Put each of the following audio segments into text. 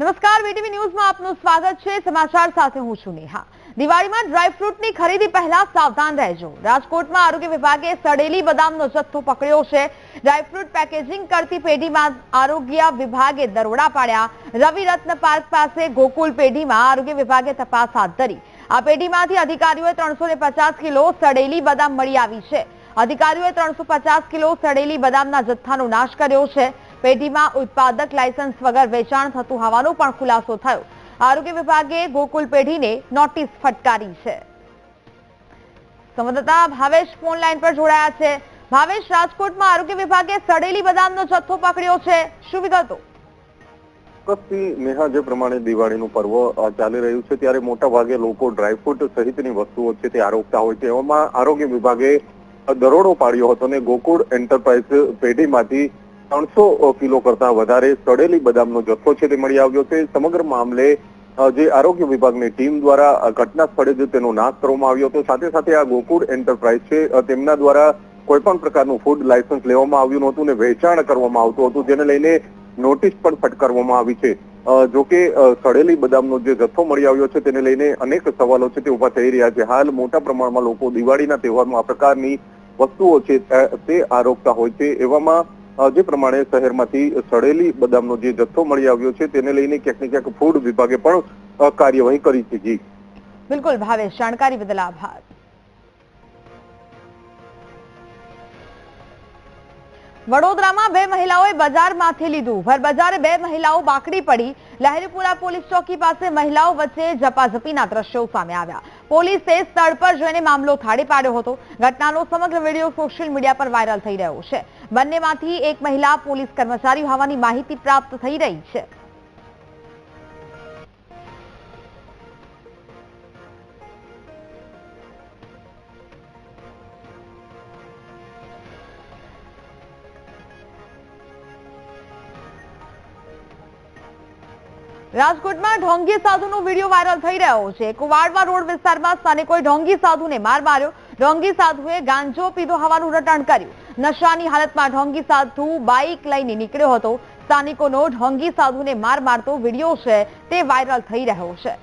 નમસ્કાર બીટીવી ન્યૂઝમાં આપનું સ્વાગત છે. સમાચાર સાથે હું છું નેહા. દિવાળીમાં ડ્રાયફ્રૂટની ખરીદી પહેલા સાવધાન રહેજો. રાજકોટમાં આરોગ્ય વિભાગે સડેલી બદામનો જથ્થો પકડ્યો છે. ડ્રાયફ્રૂટ પેકેજિંગ કરતી પેઢીમાં આરોગ્ય વિભાગે દરોડા પાડ્યા. રવિ રત્ન પાર્ક પાસે ગોકુલ પેઢીમાં આરોગ્ય વિભાગે તપાસ હાથ ધરી. આ પેઢીમાંથી અધિકારીઓએ ત્રણસો કિલો સડેલી બદામ મળી આવી છે. અધિકારીઓએ ત્રણસો કિલો સડેલી બદામના જથ્થાનો નાશ કર્યો છે. પેઢીમાં ઉત્પાદક લાયસન્સ વગર વેચાણ થતું હોવાનો પણ ખુલાસો થયો. આરોગ્ય વિભાગે ગોકુલ પેઢીને નોટિસ ફટકારી છે. સંવાદદાતા ભાવેશ ફોન પર જોડાયા છે. ભાવેશ, રાજકોટમાં આરોગ્ય વિભાગે સડેલી બદામનો જથ્થો પકડ્યો છે. શું વિગતો? ચોક્કસથી જે પ્રમાણે દિવાળીનું પર્વ ચાલી રહ્યું છે, ત્યારે મોટા ભાગે લોકો ડ્રાયફ્રૂટ સહિતની વસ્તુઓ છે તે આરોગતા હોય છે. એવામાં આરોગ્ય વિભાગે દરોડો પાડ્યો હતો અને ગોકુળ એન્ટરપ્રાઇઝ પેઢીમાંથી ત્રણસો કિલો કરતા વધારે સડેલી બદામનો જથ્થો છે તે મળી આવ્યો છે. સમગ્ર મામલે જે આરોગ્ય વિભાગની ટીમ દ્વારા ઘટના સ્થળે જ તેનો નાશ કરવામાં આવ્યો હતો. સાથે સાથે આ ગોકુળ એન્ટરપ્રાઇઝ છે તેમના દ્વારા કોઈપણ પ્રકારનું ફૂડ લાયસન્સ લેવામાં આવ્યું નહોતું ને વેચાણ કરવામાં આવતું હતું, જેને લઈને નોટિસ પણ ફટકારવામાં આવી છે. જોકે સડેલી બદામનો જે જથ્થો મળી આવ્યો છે તેને લઈને અનેક સવાલો છે તે ઊભા થઈ રહ્યા છે. હાલ મોટા પ્રમાણમાં લોકો દિવાળીના તહેવારમાં આ પ્રકારની વસ્તુઓ છે તે- આરોપતા હોય છે. એવામાં જે પ્રમાણે શહેરમાંથી સડેલી બદામનો જે જથ્થો મળી આવ્યો છે, તેને લઈને ક્યાંક ને ક્યાંક ફૂડ વિભાગે પણ કાર્યવાહી કરી છે બિલકુલ, ભાવેશ, જાણકારી બદલ આભાર. વડોદરામાં બે મહિલાઓએ બજારમાંથી લીધું. ભર બે મહિલાઓ બાકડી પડી. લહેરીપુરા પોલીસ ચોકી પાસે મહિલાઓ વચ્ચે ઝપાઝપીના દ્રશ્યો સામે આવ્યા. પોલીસે સ્થળ પર જઈને મામલો થાળી પાડ્યો હતો. ઘટનાનો સમગ્ર વીડિયો સોશિયલ મીડિયા પર વાયરલ થઈ રહ્યો છે. બંનેમાંથી એક મહિલા પોલીસ કર્મચારી હોવાની માહિતી પ્રાપ્ત થઈ રહી છે. રાજકોટમાં ઢોંગી સાધુનો વીડિયો વાયરલ થઈ રહ્યો છે. કુવાડવા રોડ વિસ્તારમાં સ્થાનિકોએ ઢોંગી સાધુને માર માર્યો. ઢોંગી સાધુએ ગાંજો પીધો હોવાનું રટણ કર્યું. નશાની હાલતમાં ઢોંગી સાધુ બાઇક લઈને નીકળ્યો હતો. સ્થાનિકોનો ઢોંગી સાધુને માર મારતો વીડિયો છે તે વાયરલ થઈ રહ્યો છે.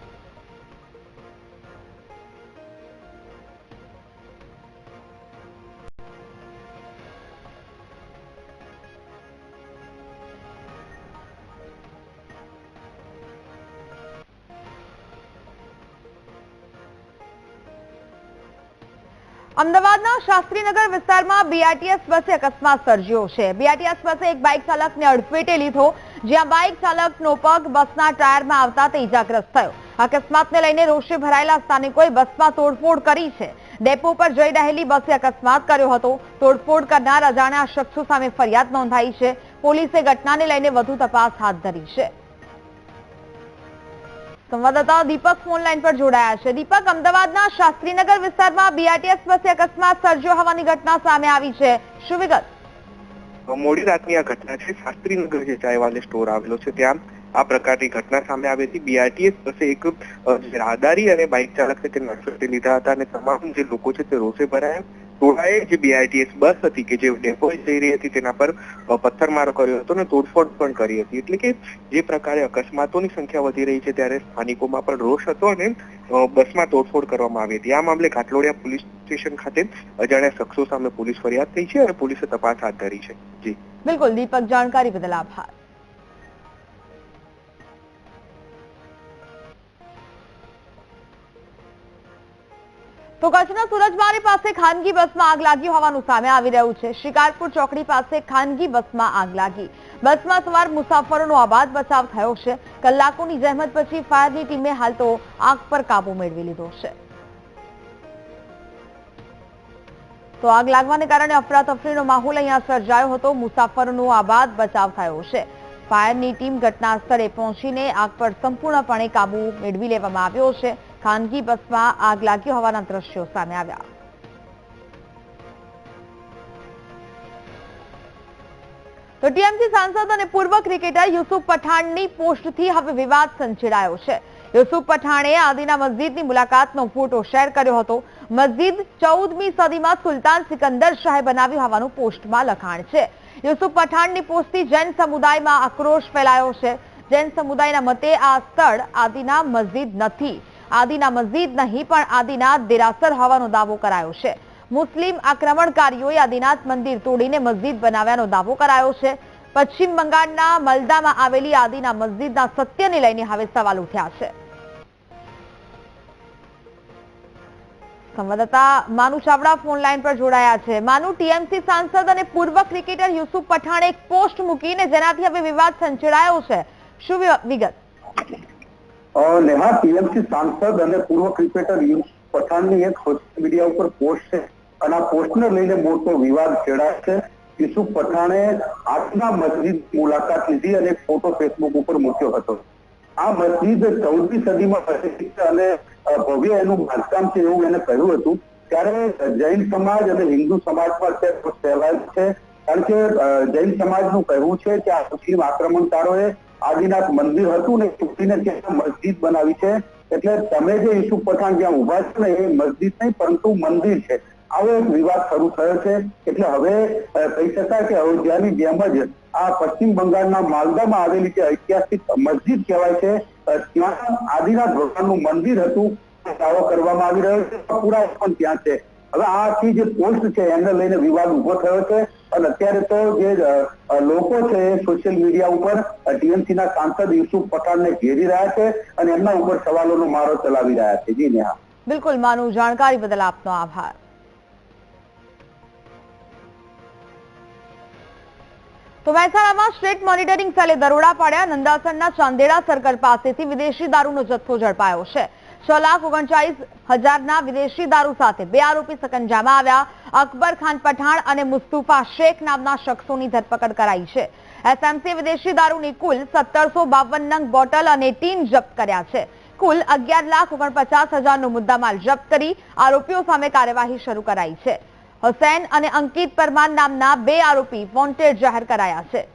અમદાવાદના શાસ્ત્રીનગર વિસ્તારમાં બીઆરટીએસ બસે અકસ્માત સર્જ્યો છે. બીઆરટીએસ બસે એક બાઇક ચાલકને અડફેટે લીધો, જ્યાં બાઇક ચાલકનો પગ બસના ટાયરમાં આવતા તે ઇજાગ્રસ્ત થયો. અકસ્માતને લઈને રોષે ભરાયેલા સ્થાનિકોએ બસમાં તોડફોડ કરી છે. ડેપો પર જઈ રહેલી બસે અકસ્માત કર્યો હતો. તોડફોડ કરનાર અજાણ્યા શખ્સો સામે ફરિયાદ નોંધાઈ છે. પોલીસે ઘટનાને લઈને વધુ તપાસ હાથ ધરી છે. સંવાદદાતા દીપક ફોન લાઈન પર જોડાયા છે. દીપક, અમદાવાદના શાસ્ત્રીનગર વિસ્તારમાં બીઆરટીએસ બસે અકસ્માત સર્જ્યો હોવાની ઘટના સામે આવી છે. શું વિગત? મોડી રાતની આ ઘટના છે. શાસ્ત્રીનગર જે ચાયવાલે સ્ટોર આવેલો છે, ત્યાં આ પ્રકારની ઘટના સામે આવી હતી. બીઆરટીએસ બસે એક રાહદારી અને બાઇક ચાલક છે, તે અડફેટે લીધા હતા અને તમામ જે લોકો છે, તે રોષે ભરાયા. ટોળાએ જે બીઆરટીએસ બસ હતી કે જે ડેપો જઈ રહી હતી તેના પર પથ્થરમારો કર્યો હતો અને તોડફોડ પણ કરી હતી. એટલે કે જે પ્રકારે અકસ્માતોની સંખ્યા વધી રહી છે ત્યારે સ્થાનિકોમાં પણ રોષ હતો અને બસમાં તોડફોડ કરવામાં આવી હતી. આ મામલે ઘાટલોડિયા પોલીસ સ્ટેશન ખાતે અજાણ્યા શખ્સો સામે પોલીસ ફરિયાદ થઈ છે અને પોલીસે તપાસ હાથ ધરી છે. જી. બિલકુલ, દીપક જાણકારી બદલ આભાર. તો કચ્છના સુરજબારી પાસે ખાનગી બસમાં આગ લાગી હોવાનું સામે આવી રહ્યું છે. શિકારપુર ચોકડી પાસે ખાનગી બસમાં આગ લાગી. બસમાં સવાર મુસાફરોનો આબાદ બચાવ થયો છે. કલાકોની જહેમત પછી ફાયરની ટીમે હાલ તો આગ પર કાબુ મેળવી લીધો છે. તો આગ લાગવાને કારણે અફરાતફરીનો માહોલ અહીંયા સર્જાયો હતો. મુસાફરોનો આબાદ બચાવ થયો છે. ફાયરની ટીમ ઘટના સ્થળે પહોંચીને આગ પર સંપૂર્ણપણે કાબુ મેળવી લેવામાં આવ્યો છે. ખાનગી બસમાં આગ લાગી હોવાના દ્રશ્યો સામે આવ્યા. તો ટીએમસી સાંસદ અને પૂર્વ ક્રિકેટર યુસુફ પઠાણની પોસ્ટથી હવે વિવાદ સંચેડાયો છે. યુસુફ પઠાણે આદિના મસ્જિદની મુલાકાતનો ફોટો શેર કર્યો હતો. મસ્જિદ ચૌદમી સદીમાં સુલતાન સિકંદર શાહે બનાવ્યું હોવાનું પોસ્ટમાં લખાણ છે. યુસુફ પઠાણની પોસ્ટથી જૈન સમુદાયમાં આક્રોશ ફેલાયો છે. જૈન સમુદાયના મતે આ સ્થળ આદિના મસ્જિદ નથી. આદિના મસ્જિદ નહીં, પણ આદિનાથ દેરાસર હોવાનો દાવો કરાયો છે. મુસ્લિમ આક્રમણકારીઓએ આદિનાથ મંદિર તોડીને મસ્જિદ બનાવ્યાનો દાવો કરાયો છે. પશ્ચિમ બંગાળના મલદામાં આવેલી આદિના મસ્જિદના સત્યને લઈને હવે સવાલ ઉઠ્યા છે. સંવાદદાતા માનુ ચાવડા ફોન લાઈન પર જોડાયા છે. માનુ, ટીએમસી સાંસદ અને પૂર્વ ક્રિકેટર યુસુફ પઠાણે એક પોસ્ટ મૂકીને જેનાથી હવે વિવાદ સંચેડાયો છે. શું વિગત? નેહા ટીએમસી સાંસદ અને પૂર્વ ક્રિકેટર યુસ પઠાણની એક સોશિયલ મીડિયા ઉપર પોસ્ટ છે. અને આ પોસ્ટને લઈને મોટો વિવાદ છેડાય છે યુસુફ પઠાણે આજના મસ્જિદ મુલાકાત લીધી અને ફોટો ફેસબુક ઉપર મૂક્યો હતો. આ મસ્જિદ ચૌદમી સદીમાં બનેલી છે અને ભવ્ય એનું બાંધકામ છે એવું એને કહ્યું હતું. ત્યારે જૈન સમાજ અને હિન્દુ સમાજમાં તે ફેલાય છે. કારણ કે જૈન સમાજનું કહેવું છે કે આ મુસ્લિમ આક્રમણકારોએ આદિનાથ મંદિર હતું ને તૂટીને ત્યાં મસ્જિદ બનાવી છે. એટલે તમે જે ઈસુ પઠાણ જ્યાં ઊભા છે ને, એ મસ્જિદ નહીં, પરંતુ મંદિર છે. આવો એક વિવાદ શરૂ થયો છે. એટલે હવે કહી શકાય કે અયોધ્યાની જેમ જ આ પશ્ચિમ બંગાળના માલદામાં આવેલી જે ઐતિહાસિક મસ્જિદ કહેવાય છે ત્યાં આદિનાથ ભગવાનનું મંદિર હતું. દાવો કરવામાં આવી રહ્યો છે. પુરાવો પણ ત્યાં છે. હવે આખી જે પોસ્ટ છે એને લઈને વિવાદ ઊભો થયો છે. અને અત્યારે તો જે લોકો છે સોશિયલ મીડિયા ઉપર ટીએમસી ના સાંસદ યુસુફ પઠાણને ઘેરી રહ્યા છે અને એમના ઉપર સવાલોનો મારો ચલાવી રહ્યા છે. જી નેહા. બિલકુલ માનુ જાણકારી બદલ આપનો આભાર. તો મહેસાણામાં સ્ટેટ મોનિટરિંગ સેલે દરોડા પાડ્યા. નંદાસણના ચાંદેડા સર્કલ પાસેથી વિદેશી દારૂનો જથ્થો ઝડપાયો છે. છ લાખ ઓગણચાલીસ હજારના વિદેશી દારૂ સાથે બે આરોપી સકંજામાં આવ્યા. અકબર ખાન પઠાણ અને મુસ્તુફા શેખ નામના શખ્સોની ધરપકડ કરાઈ છે. એસએમસી વિદેશી દારૂની કુલ સત્તરસો બાવન નંગ બોટલ અને ટીન જપ્ત કર્યા છે. કુલ અગિયાર લાખ ઓગણપચાસ હજારનો મુદ્દામાલ જપ્ત કરી આરોપીઓ સામે કાર્યવાહી શરૂ કરાઈ છે. હુસૈન અને અંકિત પરમાર નામના બે આરોપી વોન્ટેડ જાહેર કરાયા છે.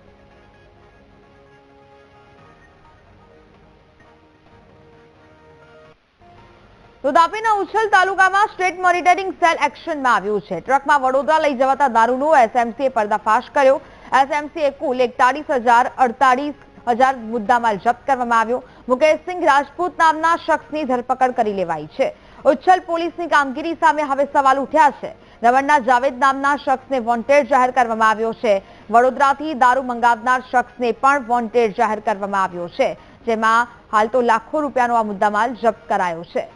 તો તાપીના ઉછલ તાલુકામાં સ્ટેટ મોનિટરિંગ સેલ એક્શનમાં આવ્યું છે. ટ્રકમાં વડોદરા લઈ જવાતા દારૂનો એસએમસીએ પર્દાફાશ કર્યો. એસએમસીએ કુલ એકતાળીસ હજાર અડતાળીસ હજાર મુદ્દામાલ જપ્ત કરવામાં આવ્યો. મુકેશસિંહ રાજપૂત નામના શખ્સની ધરપકડ કરી લેવાઈ છે. ઉચ્છલ પોલીસની કામગીરી સામે હવે સવાલ ઉઠ્યા છે. દમણના જાવેદ નામના શખ્સને વોન્ટેડ જાહેર કરવામાં આવ્યો છે. વડોદરાથી દારૂ મંગાવનાર શખ્સને પણ વોન્ટેડ જાહેર કરવામાં આવ્યો છે. જેમાં હાલ તો લાખો રૂપિયાનો આ મુદ્દામાલ જપ્ત કરાયો છે.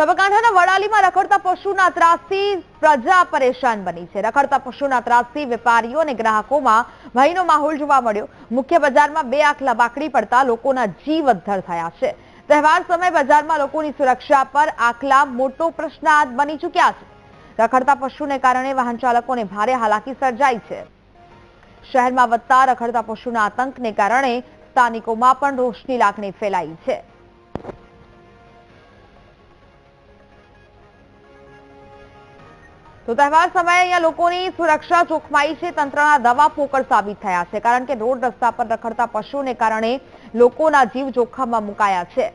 સાબરકાંઠાના વડાલીમાં રખડતા પશુના ત્રાસથી પ્રજા પરેશાન બની છે. રખડતા પશુના ત્રાસથી વેપારીઓ અને ગ્રાહકોમાં ભયનો માહોલ જોવા મળ્યો. મુખ્ય બજારમાં બે આંખ લબાકડી પડતા લોકોના જીવ અદ્ધર થયા છે. તહેવાર સમય બજારમાં લોકોની સુરક્ષા પર આખલા મોટો પ્રશ્નાર્થ બની ચૂક્યા છે. રખડતા પશુને કારણે વાહન ચાલકોને ભારે હાલાકી સર્જાઈ છે. શહેરમાં વધતા રખડતા પશુના આતંકને કારણે સ્થાનિકોમાં પણ રોષની લાગણી ફેલાઈ છે. તો તહેવાર સમયે અહીંયા લોકોની સુરક્ષા જોખમાઈ છે, તંત્રના દવા પોકળ સાબિત થયા છે, કારણ કે રોડ રસ્તા પર રખડતા પશુને કારણે લોકોના જીવ જોખમમાં મુકાયા છે.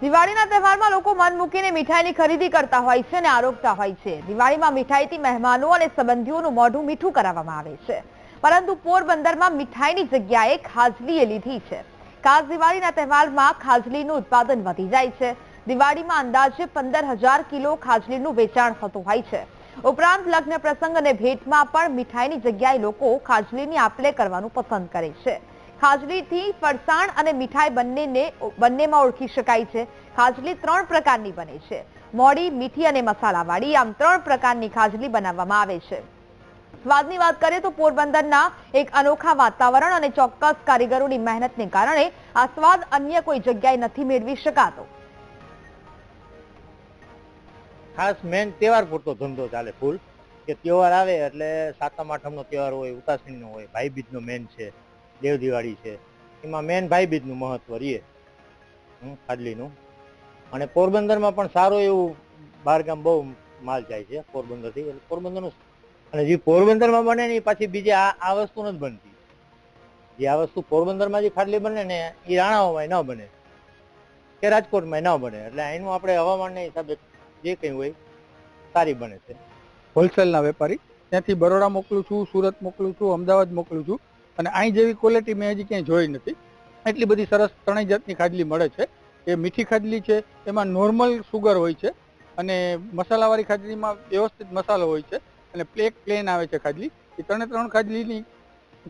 દિવાળીના તહેવારમાં લોકો મન મૂકીને મીઠાઈની ખરીદી કરતા હોય છે અને આરોગતા હોય છે. દિવાળીમાં મીઠાઈથી મહેમાનો અને સંબંધીઓનું મોઢું મીઠું કરાવવામાં આવે છે. પરંતુ પોરબંદરમાં મીઠાઈની જગ્યાએ ખાજલીએ લીધી છે. ખાસ દિવાળીના તહેવારમાં ખાજલીનું ઉત્પાદન વધી જાય છે. દિવાળીમાં અંદાજે પંદર હજાર કિલો ખાજલીનું વેચાણ થતું હોય છે. ઉપરાંત લગ્ન પ્રસંગ અને ભેટમાં પણ મીઠાઈની જગ્યાએ લોકો ખાજલીની આપલે કરવાનું પસંદ કરે છે. ખાજલીથી ફરસાણ અને મીઠાઈ બંનેને બંનેમાં ઓળખી શકાય છે. ખાજલી ત્રણ પ્રકારની બને છે. મોડી, મીઠી અને મસાલાવાળી આમ ત્રણ પ્રકારની ખાજલી બનાવવામાં આવે છે. સ્વાદની વાત કરીએ તો પોરબંદરના એક અનોખા વાતાવરણ અને ચોક્કસ કારીગરોની મહેનતને કારણે આ સ્વાદ અન્ય કોઈ જગ્યાએ નથી મેળવી શકાતો. ખાસ મેન તહેવાર પૂરતો ધંધો ચાલે ફૂલ. કે તહેવાર આવે એટલે સાતમ, આઠમનો તહેવાર હોય, ઉતાસણીનો હોય, ભાઈબીજનો મેન છે. દેવ દિવાળી છે. એમાં મેન ભાઈબીજનું મહત્વ રહીએ હમ, ખાડલીનું. અને પોરબંદરમાં પણ સારું એવું બહારગામ બહુ માલ જાય છે પોરબંદરથી. એટલે પોરબંદરનું અને જે પોરબંદરમાં બને ને એ પાછી બીજી આ આ વસ્તુ નથી બનતી. જે આ વસ્તુ પોરબંદરમાં જે ખાટલી બને ને એ રાણાઓમાં ન બને. કે રાજકોટમાં ન બને. એટલે એનું આપણે હવામાનના હિસાબે જે કંઈ હોય સારી બને છે. હોલસેલના વેપારી. ત્યાંથી બરોડા મોકલું છું સુરત મોકલું છું અમદાવાદ મોકલું છું. અને અહીં જેવી ક્વોલિટી મેં હજી ક્યાંય જોઈ નથી. એટલી બધી સરસ ત્રણેય જાતની ખાજલી મળે છે. એ મીઠી ખાજલી છે, એમાં નોર્મલ સુગર હોય છે અને મસાલાવાળી ખાજલીમાં વ્યવસ્થિત મસાલો હોય છે અને પ્લેક પ્લેન આવે છે ખાજલી. એ ત્રણે ત્રણ ખાજલીની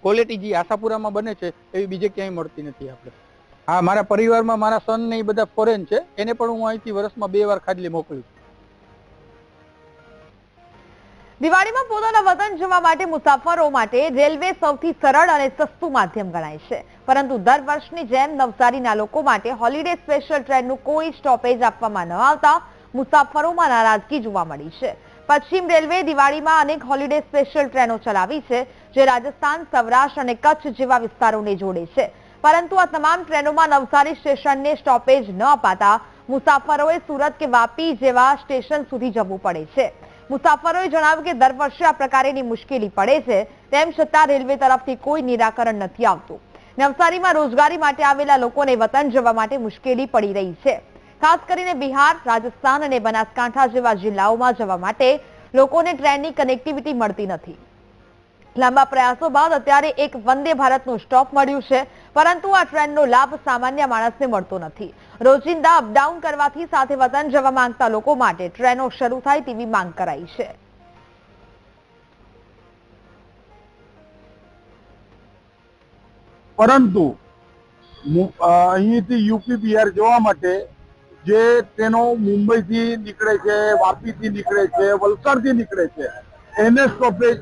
ક્વોલિટી જે આશાપુરામાં બને છે, એવી બીજે ક્યાંય મળતી નથી આપણે. હા, મારા પરિવારમાં મારા સન ને એ બધા ફોરેન છે. એને પણ હું અહીંથી વર્ષમાં બે વાર ખાજલી મોકલું દિવાળીમાં પોતાના વતન જવા માટે મુસાફરો માટે રેલવે સૌથી સરળ અને સસ્તું માધ્યમ ગણાય છે. પરંતુ દર વર્ષની જેમ નવસારીના લોકો માટે હોલિડે સ્પેશિયલ ટ્રેનનું કોઈ સ્ટોપેજ આપવામાં ન આવતા મુસાફરોમાં નારાજગી જોવા મળી છે. પશ્ચિમ રેલવે દિવાળીમાં અનેક હોલિડે સ્પેશિયલ ટ્રેનો ચલાવી છે, જે રાજસ્થાન, સૌરાષ્ટ્ર અને કચ્છ જેવા વિસ્તારોને જોડે છે. પરંતુ આ તમામ ટ્રેનોમાં નવસારી સ્ટેશનને સ્ટોપેજ ન અપાતા મુસાફરોએ સુરત કે વાપી જેવા સ્ટેશન સુધી જવું પડે છે. મુસાફરોએ જણાવ્યું કે દર વર્ષે આ પ્રકારેની મુશ્કેલી પડે છે, તેમ છતાં રેલવે તરફથી કોઈ નિરાકરણ નથી આવતું. નવસારીમાં રોજગારી માટે આવેલા લોકોને વતન જવા માટે મુશ્કેલી પડી રહી છે. ખાસ કરીને બિહાર, રાજસ્થાન અને બનાસકાંઠા જેવા જિલ્લાઓમાં જવા માટે લોકોને ટ્રેનની કનેક્ટિવિટી મળતી નથી. લાંબા પ્રયાસો બાદ અત્યારે એક વંદે ભારતનું સ્ટોપ મળ્યું છે. પરંતુ આ ટ્રેનનો લાભ સામાન્ય માણસને મળતો નથી. રોજિંદા અપડાઉન કરવાથી સાથે વતન જવા માંગતા લોકો માટે ટ્રેનો શરૂ થાય તેવી માંગ કરાઈ છે. પરંતુ અહીંથી યુપી, બિહાર જવા માટે જે ટ્રેનો મુંબઈથી નીકળે છે, વાપીથી નીકળે છે, વલસાડથી નીકળે છે, એને સ્ટોપેજ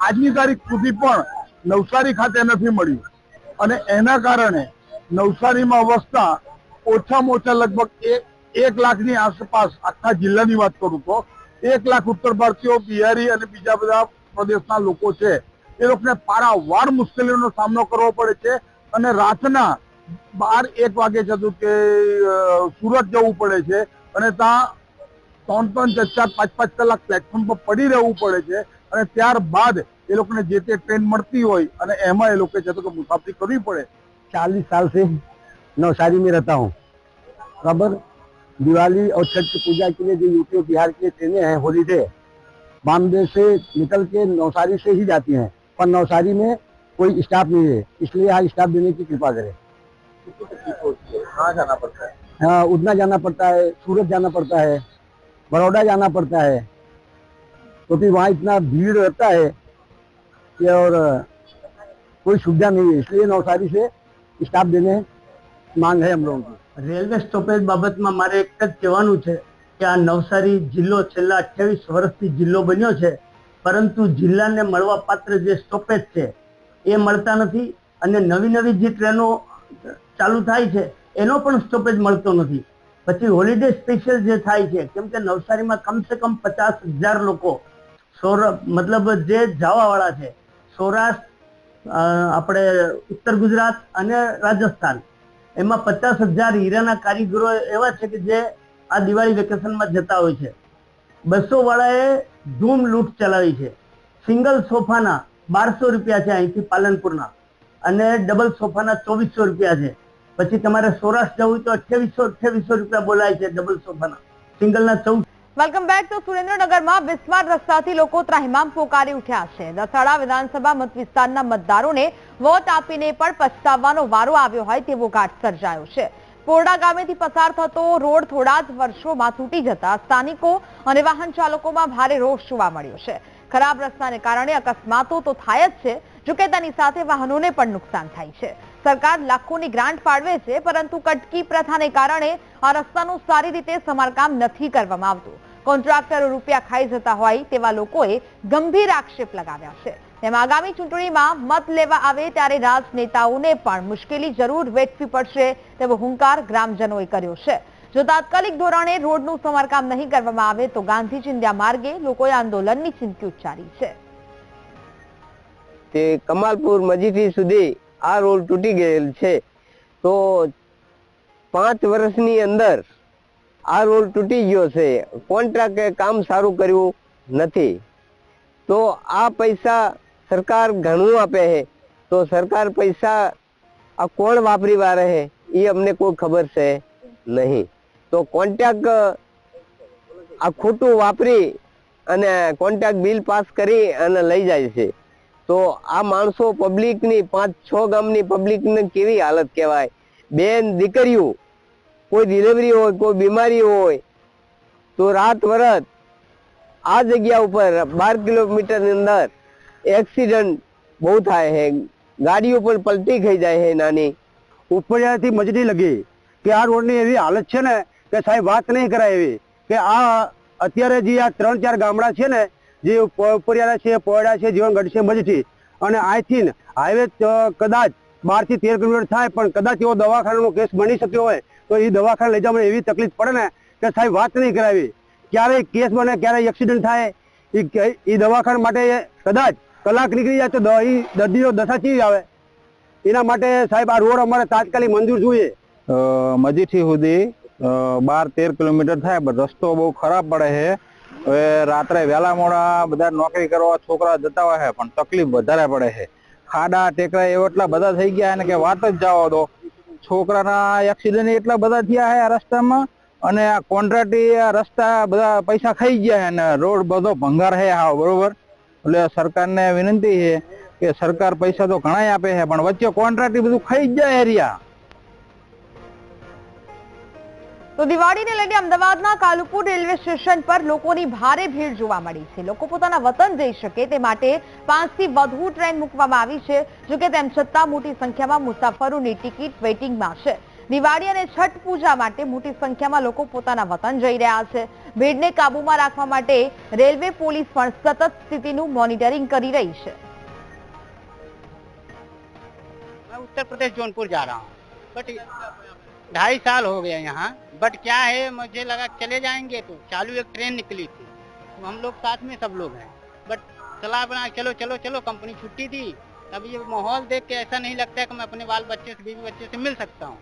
આજની તારીખ સુધી પણ નવસારી ખાતે નથી મળ્યું. અને એના કારણે નવસારીમાં વસતા ઓછામાં ઓછા લગભગ એક એક લાખની આસપાસ આખા જિલ્લાની વાત કરું તો, એક લાખ ઉત્તર ભારતીયો, બિહારી અને બીજા બધા પ્રદેશના લોકો છે, એ લોકોને પારાવાર મુશ્કેલીઓનો સામનો કરવો પડે છે અને રાતના બાર, એક વાગે જતું કે સુરત જવું પડે છે અને ત્યાં ત્રણ ત્રણ, ચાર ચાર, પાંચ પાંચ કલાક પ્લેટફોર્મ પર પડી રહેવું પડે છે. અને ત્યારબાદ એ લોકોને જે તે ટ્રેન મળતી હોય અને એમાં એ લોકો છે તો કે મુસાફરી કરવી પડે चालीस साल से नवसारी में रहता हूँ बराबर दिवाली और छठ की पूजा के लिए जो यूपी और बिहार की ट्रेनें हैं हॉलीडे बॉम्बे से निकल के नवसारी से ही जाती हैं पर नवसारी में कोई स्टाफ नहीं है इसलिए यहाँ स्टाफ देने की कृपा करें कहाँ जाना पड़ता है हाँ उतना जाना पड़ता है सूरत जाना पड़ता है बड़ौदा जाना पड़ता है तो फिर वहाँ इतना भीड़ रहता है कि और कोई सुविधा नहीं है इसलिए नवसारी से स्टाफ देने मांग है हम लोगों की રેલવે સ્ટોપેજ બાબતમાં મારે એક જ કહેવાનું છે કે આ નવસારી જિલ્લો છેલ્લા અઠ્યાવીસ વર્ષથી જિલ્લો બન્યો છે પરંતુ જિલ્લાને મળવા પાત્ર જે સ્ટોપેજ છે એ મળતા નથી અને નવી નવી જે ટ્રેનો ચાલુ થાય છે એનો પણ સ્ટોપેજ મળતો નથી પછી હોલિડે સ્પેશિયલ જે થાય છે કેમ કે નવસારીમાં કમસે કમ પચાસ હજાર લોકો સૌર, મતલબ જે જવાવાળા છે, સૌરાષ્ટ્ર આપણે ઉત્તર ગુજરાત અને રાજસ્થાન, એમાં પચાસ હજાર હીરાના કારીગરો એવા છે કે જે આ દિવાળી વેકેશનમાં જતા હોય છે. બસો વાળાએ ધૂમ લૂંટ ચલાવી છે. સિંગલ સોફાના બારસો રૂપિયા છે અહીંથી પાલનપુરના અને ડબલ સોફાના ચોવીસો રૂપિયા છે. પછી તમારે સૌરાષ્ટ્ર જવું તો અઠ્યાવીસો અઠ્યાવીસો રૂપિયા બોલાય છે ડબલ સોફાના. સિંગલના ચૌદ વેલકમ બેક તો સુરેન્દ્રનગરમાં બિસ્માર રસ્તાથી લોકો ત્રાહિમામ પોકારી ઉઠ્યા છે. દસાડા વિધાનસભા મત વિસ્તારના મતદારોને વોટ આપીને પણ પછતાવવાનો વારો આવ્યો હોય તેવો ઘાટ સર્જાયો છે. પોરડા ગામેથી પસાર થતો રોડ થોડા જ વર્ષોમાં તૂટી જતા સ્થાનિકો અને વાહન ચાલકોમાં ભારે રોષ જોવા મળ્યો છે. ખરાબ રસ્તાને કારણે અકસ્માતો તો થાય જ છે જોકે તેની સાથે વાહનોને પણ નુકસાન થાય છે. સરકાર લાખોની ગ્રાન્ટ ફાળવે છે, પરંતુ કટકી પ્રથાને કારણે આ રસ્તાનું સારી રીતે સમારકામ નથી કરવામાં આવતું. કોન્ટ્રાક્ટરો રૂપિયા ખાઈ જતા હોય તેવા લોકોએ ગંભીર આક્ષેપ લગાવ્યા છે. તેમ આગામી ચૂંટણીમાં મત લેવા આવે ત્યારે રાજનેતાઓને પણ મુશ્કેલી જરૂર વેઠવી પડશે તેવો હુંકાર ગ્રામજનોએ કર્યો છે. જો તાત્કાલિક ધોરણે રોડનું સમારકામ નહીં કરવામાં આવે તો ગાંધી ચિંધ્યા માર્ગે લોકોએ આંદોલનની ચીમકી ઉચ્ચારી છે. તે કમાલપુર મજીઠી સુધી આ રોડ તૂટી ગયેલ છે. તો પાંચ વર્ષની અંદર આ રોડ તૂટી ગયો છે. કોન્ટ્રાક્ટે કામ સારું કર્યું નથી. તો આ પૈસા સરકાર ઘણું આપે છે. તો સરકાર પૈસા આ કોણ વાપરી વારે છે? એ અમને કોઈ ખબર છે નહીં. તો કોન્ટ્રાક્ટ આ ખોટું વાપરી અને કોન્ટ્રાક્ટ બિલ પાસ કરી અને લઈ જાય છે. તો આ માણસો પબ્લિકની પાંચ છ ગામની પબ્લિકને કેવી હાલત કહેવાય? બેન દીકરીઓ કોઈ ડિલિવરી હોય, કોઈ બીમારી હોય, તો રાત વરત આ જગ્યા ઉપર બાર કિલોમીટરની અંદર એક્સિડન્ટ બહુ થાય છે. ગાડીઓ પણ પલટી ખાઈ જાય છે નાની. ઉપરથી મજડી લગી કે આ રોડની એવી હાલત છે ને કે સાહેબ વાત નહીં કરાય એવી. કે આ અત્યારે જે આ ત્રણ ચાર ગામડા છે ને, જે ઉપરિયાળા છે પોયડા છે જીવનગઢ છે મજટી અને અહીંથી હાઈવે કદાચ બારથી તેર કિલોમીટર થાય પણ કદાચ એવો દવાખાનાનો કેસ બની શક્યો હોય તો એ દવાખાને લઈ જવામાં એવી તકલીફ પડે ને કે સાહેબ વાત નહીં કરાવી. ક્યારેય કેસ બને, ક્યારેય એક્સિડન્ટ થાય. એ દવાખાના માટે કદાચ કલાક નીકળી જાય તો દર્દીઓ દશા ચી આવે. એના માટે સાહેબ આ રોડ અમારે તાત્કાલિક મંજૂર જોઈએ. મજીઠી સુધી બાર, તેર કિલોમીટર થાય, પણ રસ્તો બહુ ખરાબ પડે છે. હવે રાત્રે વહેલા મોડા બધા નોકરી કરવા છોકરા જતા હોય છે, પણ તકલીફ વધારે પડે છે. ખાડા ટેકરા એવા એટલા બધા થઈ ગયા અને કે વાત જ જવા દો. છોકરાના એક્સિડન્ટ એટલા બધા થયા છે આ રસ્તામાં અને આ કોન્ટ્રાક્ટી આ રસ્તા બધા પૈસા ખાઈ ગયા છે ને રોડ બધો ભંગાર છે હા બરોબર? એટલે સરકારને વિનંતી છે કે સરકાર પૈસા તો ઘણા આપે છે, પણ વચ્ચે કોન્ટ્રાક્ટી બધું ખાઈ જ જાય એરિયા તો દિવાળીને લઈને અમદાવાદના કાલુપુર રેલવે સ્ટેશન પર લોકોની ભારે ભીડ જોવા મળી છે. લોકો પોતાના વતન જઈ શકે તે માટે પાંચથી વધુ ટ્રેન મૂકવામાં આવી છે જોકે તેમ છતાં મોટી સંખ્યામાં મુસાફરોની ટિકિટ વેઇટિંગમાં છે. દિવાળી અને છઠ પૂજા માટે મોટી સંખ્યામાં લોકો પોતાના વતન જઈ રહ્યા છે. ભીડને કાબુમાં રાખવા માટે રેલવે પોલીસ પણ સતત સ્થિતિનું મોનિટરિંગ કરી રહી છે. ઉત્તર પ્રદેશ જોનપુર જા રહા હું ढाई साल हो गया यहाँ बट क्या है, मुझे लगा चले जाएँगे तो। चालू एक ट्रेन निकली थी। तो हम लोग साथ में सब लोग हैं। बट सलाह बना चलो चलो चलो कंपनी छुट्टी थी। अब ये माहौल देख के ऐसा नहीं लगता है कि मैं अपने बाल बच्चे से, बीवी बच्चे से मिल सकता हूँ।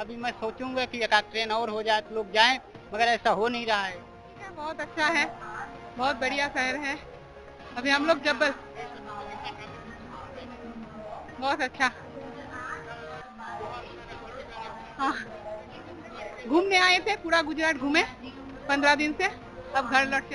अभी मैं सोचूँगा कि एक ट्रेन और हो जाए तो लोग जाएँ, मगर ऐसा हो नहीं रहा है। बहुत अच्छा है। बहुत बढ़िया शहर है। अभी हम लोग जब बहुत अच्छा। घूमने आए थे पूरा गुजरात घूमे पंद्रह दिन से अब घर लौट के